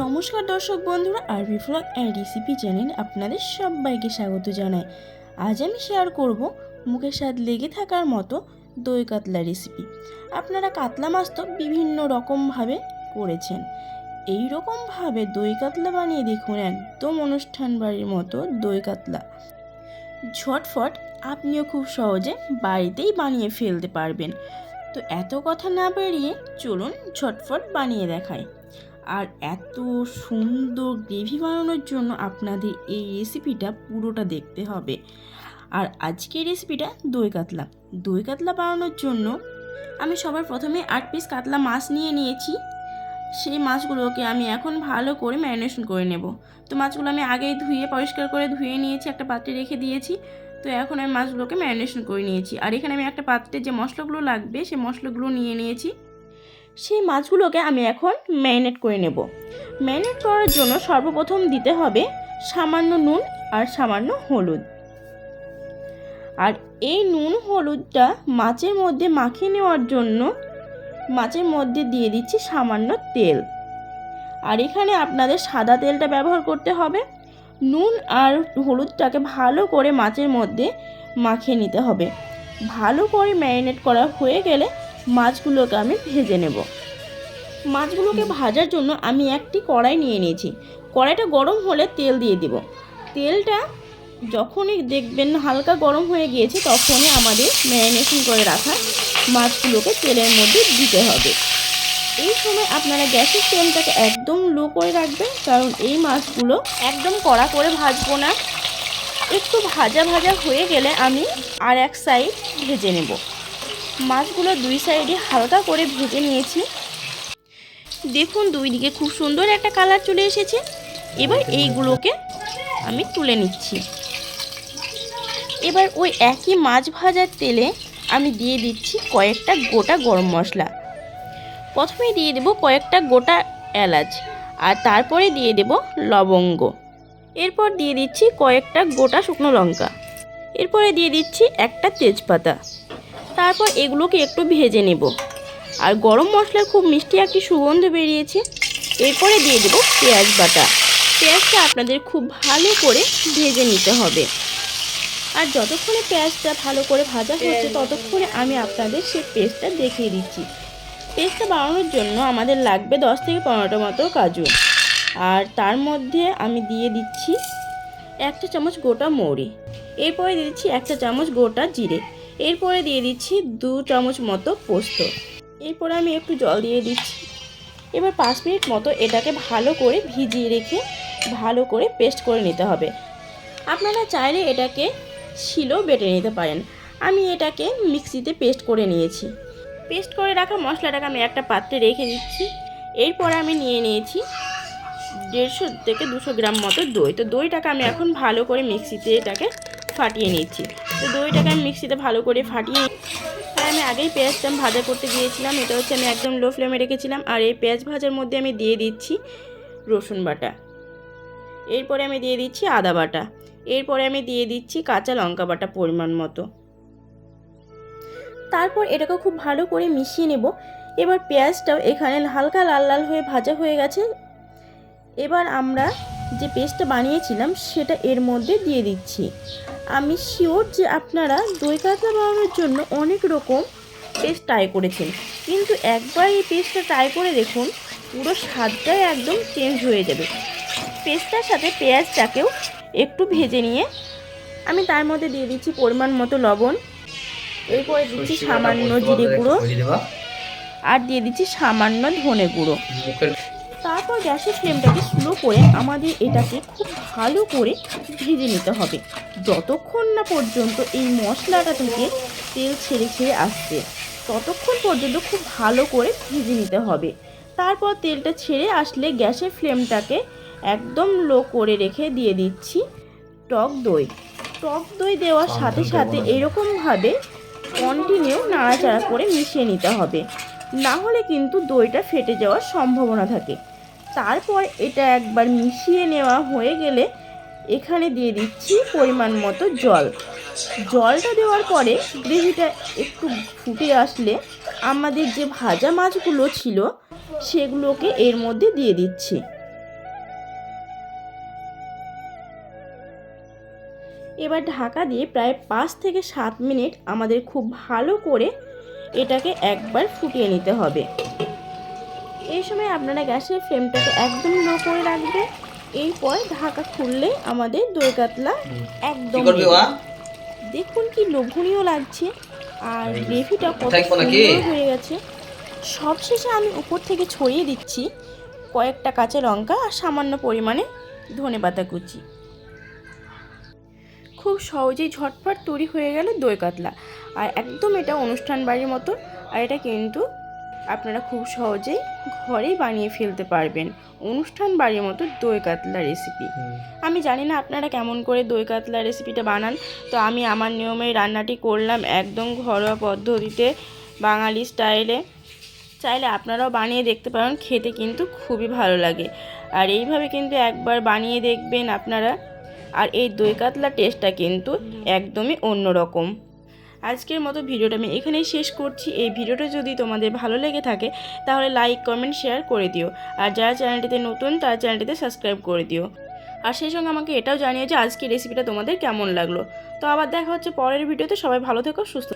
নমস্কার দর্শক বন্ধুরা আরবি ফ্লগ অ্যান্ড রেসিপি চ্যানেল আপনাদের সবাইকে স্বাগত জানাই। আজ আমি শেয়ার করব মুখের স্বাদ লেগে থাকার মতো দই কাতলা রেসিপি আপনারা কাতলা মাছ তো বিভিন্ন রকমভাবে করেছেন। এই রকমভাবে দই কাতলা বানিয়ে দেখুন, একদম অনুষ্ঠান বাড়ির মতো দই কাতলা। ঝটফট আপনিও খুব সহজে বাড়িতেই বানিয়ে ফেলতে পারবেন। তো এত কথা না বেরিয়ে চলুন ঝটফট বানিয়ে দেখাই। আর এত সুন্দর গ্রেভি বানানোর জন্য আপনাদের এই রেসিপিটা পুরোটা দেখতে হবে। আর আজকের রেসিপিটা দই কাতলা। দই কাতলা বানানোর জন্য আমি সবার প্রথমে আট পিস কাতলা মাছ নিয়ে নিয়েছি। সেই মাছগুলোকে আমি এখন ভালো করে ম্যারিনেশন করে নেব। তো মাছগুলো আমি আগেই ধুয়ে, পরিষ্কার করে ধুয়ে নিয়েছি, একটা পাত্রে রেখে দিয়েছি। তো এখন আমি মাছগুলোকে ম্যারিনেশন করে নিয়েছি। আর এখানে আমি একটা পাত্রে যে মশলাগুলো লাগবে, সেই মশলাগুলো নিয়ে নিয়েছি। সেই মাছগুলোকে আমি এখন ম্যারিনেট করে নেব। ম্যারিনেট করার জন্য সর্বপ্রথম দিতে হবে সামান্য নুন আর সামান্য হলুদ। আর এই নুন হলুদটা মাছের মধ্যে মাখিয়ে নেওয়ার জন্য মাছের মধ্যে দিয়ে দিচ্ছি সামান্য তেল। আর এখানে আপনাদের সাদা তেলটা ব্যবহার করতে হবে। নুন আর হলুদটাকে ভালো করে মাছের মধ্যে মাখিয়ে নিতে হবে। ভালো করে ম্যারিনেট করা হয়ে গেলে মাছগুলোকে আমি ভেজে নেব। মাছগুলোকে ভাজার জন্য আমি একটি কড়াই নিয়ে নিয়েছি। কড়াইটা গরম হলে তেল দিয়ে দেব। তেলটা যখনই দেখবেন হালকা গরম হয়ে গিয়েছে, তখনই আমাদের ম্যারিনেশন করে রাখা মাছগুলোকে তেলের মধ্যে দিতে হবে। এই সময় আপনারা গ্যাসের ফ্লেমটাকে একদম লো করে রাখবেন, কারণ এই মাছগুলো একদম কড়া করে ভাজবো না। একটু ভাজা ভাজা হয়ে গেলে আমি আর এক সাইড ভেজে নেব। মাছগুলো দুই সাইডে হালকা করে ভেজে নিয়েছি। দেখুন দুই দিকে খুব সুন্দর একটা কালার চলে এসেছে। এবার এইগুলোকে আমি তুলে নিচ্ছি। এবার ওই একই মাছ ভাজার তেলে আমি দিয়ে দিচ্ছি কয়েকটা গোটা গরম মশলা। প্রথমে দিয়ে দেব কয়েকটা গোটা এলাচ আর তারপরে দিয়ে দেব লবঙ্গ। এরপর দিয়ে দিচ্ছি কয়েকটা গোটা শুকনো লঙ্কা। এরপরে দিয়ে দিচ্ছি একটা তেজপাতা। তারপর এগুলোকে একটু ভেজে নেব। আর গরম মশলার খুব মিষ্টি একটি সুগন্ধ বেরিয়েছে। এরপরে দিয়ে দেব পেঁয়াজ বাটা। পেঁয়াজটা আপনাদের খুব ভালো করে ভেজে নিতে হবে। আর যতক্ষণে পেঁয়াজটা ভালো করে ভাজা হচ্ছে, ততক্ষণে আমি আপনাদের সেই পেস্টটা দেখিয়ে দিচ্ছি। পেস্টটা বানানোর জন্য আমাদের লাগবে দশ থেকে পনেরোটা মতো কাজু। আর তার মধ্যে আমি দিয়ে দিচ্ছি একটা চামচ গোটা মৌরি। এরপরে দিচ্ছি একটা চামচ গোটা জিরে। এরপরে দিয়ে দিচ্ছি দু চামচ মতো পোস্ত। এরপরে আমি একটু জল দিয়ে দিচ্ছি। এবার পাঁচ মিনিট মতো এটাকে ভালো করে ভিজিয়ে রেখে ভালো করে পেস্ট করে নিতে হবে। আপনারা চাইলে এটাকে শিলেও বেটে নিতে পারেন। আমি এটাকে মিক্সিতে পেস্ট করে নিয়েছি। পেস্ট করে রাখা মশলাটাকে আমি একটা পাত্রে রেখে দিচ্ছি। এরপর আমি নিয়ে নিয়েছি দেড়শো থেকে দুশো গ্রাম মতো দই। তো দইটাকে আমি এখন ভালো করে মিক্সিতে এটাকে ফাটিয়ে নিচ্ছি। তো দইটাকে আমি মিক্সিতে ভালো করে ফাটিয়ে তাই আমি আগেই পেঁয়াজটা ভাজা করতে দিয়েছিলাম এটা হচ্ছে আমি একদম লো ফ্লেমে রেখেছিলাম। আর এই পেঁয়াজ ভাজার মধ্যে আমি দিয়ে দিচ্ছি রসুন বাটা। এরপরে আমি দিয়ে দিচ্ছি আদা বাটা। এরপরে আমি দিয়ে দিচ্ছি কাঁচা লঙ্কা বাটা পরিমাণ মতো। তারপর এটাকে খুব ভালো করে মিশিয়ে নেব। এবার পেঁয়াজটাও এখানে হালকা লাল লাল হয়ে ভাজা হয়ে গেছে। এবার আমরা যে পেস্টটা বানিয়েছিলাম, সেটা এর মধ্যে দিয়ে দিচ্ছি। আমি শিওর যে আপনারা দই কাতলা বানানোর জন্য অনেক রকম পেস্ট ট্রাই করেছেন। কিন্তু একবার এই পেস্টটা ট্রাই করে দেখুন পুরো স্বাদটাই একদম চেঞ্জ হয়ে যাবে। পেস্টটার সাথে পেঁয়াজটাকেও একটু ভেজে নিয়ে আমি তার মধ্যে দিয়ে দিচ্ছি পরিমাণ মতো লবণ। এরপরে দিচ্ছি সামান্য জিরে গুঁড়ো। আর দিয়ে দিচ্ছি সামান্য ধনে গুঁড়ো। তারপর গ্যাসের ফ্লেমটাকে স্লো করে আমাদের এটাকে খুব ভালো করে ভেজে নিতে হবে। যতক্ষণ না পর্যন্ত এই মশলাটা থেকে তেল ছেড়ে ছেড়ে আসছে ততক্ষণ পর্যন্ত খুব ভালো করে ভেজে নিতে হবে। তারপর তেলটা ছেড়ে আসলে গ্যাসের ফ্লেমটাকে একদম লো করে রেখে দিয়ে দিচ্ছি টক দই। টক দই দেওয়ার সাথে সাথে এরকমভাবে কন্টিনিউ নাড়াচাড়া করে মিশিয়ে নিতে হবে। না হলে কিন্তু দইটা ফেটে যাওয়ার সম্ভাবনা থাকে। তারপর এটা একবার মিশিয়ে নেওয়া হয়ে গেলে এখানে দিয়ে দিচ্ছি পরিমাণ মতো জল। জলটা দেওয়ার পরে গ্রেভিটা একটু ফুটে আসলে আমাদের যে ভাজা মাছগুলো ছিল সেগুলোকে এর মধ্যে দিয়ে দিচ্ছি। এবার ঢাকা দিয়ে প্রায় পাঁচ থেকে সাত মিনিট আমাদের খুব ভালো করে এটাকে একবার ফুটিয়ে নিতে হবে। এই সময় আপনারা গ্যাসের ফ্লেমটাকে একদম লো করে রাখবেন এরপর ঢাকা খুললে আমাদের দই কাতলা একদম দেখুন কি লোভনীয় লাগছে। আর গ্রেভিটা কত সুন্দর হয়ে গেছে। সবশেষে আমি উপর থেকে ছড়িয়ে দিচ্ছি কয়েকটা কাঁচা লঙ্কা আর সামান্য পরিমাণে ধনে পাতা কুচি। খুব সহজেই ঝটপট তৈরি হয়ে গেল দই কাতলা আর একদম এটা অনুষ্ঠান বাড়ির মতো আর এটা কিন্তু আপনারা খুব সহজেই ঘরেই বানিয়ে ফেলতে পারবেন। অনুষ্ঠান বাড়ির মতো দই কাতলা রেসিপি আমি জানি না আপনারা কেমন করে দই কাতলা রেসিপিটা বানান। তো আমি আমার নিয়মে রান্নাটি করলাম একদম ঘরোয়া পদ্ধতিতে বাঙালি স্টাইলে চাইলে আপনারাও বানিয়ে দেখতে পারেন খেতে কিন্তু খুবই ভালো লাগে। আর এইভাবে কিন্তু একবার বানিয়ে দেখবেন আপনারা। আর এই দই কাতলা টেস্টটা কিন্তু একদমই অন্যরকম। আজকের মতো ভিডিওটা আমি এখানেই শেষ করছি। এই ভিডিওটা যদি তোমাদের ভালো লেগে থাকে, তাহলে লাইক কমেন্ট শেয়ার করে দিও। আর যারা চ্যানেলটিতে নতুন, তারা চ্যানেলটিতে সাবস্ক্রাইব করে দিও। আর সেই সঙ্গে আমাকে এটাও জানিয়ে যে আজকের রেসিপিটা তোমাদের কেমন লাগল। তো আবার দেখা হচ্ছে পরের ভিডিওতে। সবাই ভালো থেকো, সুস্থ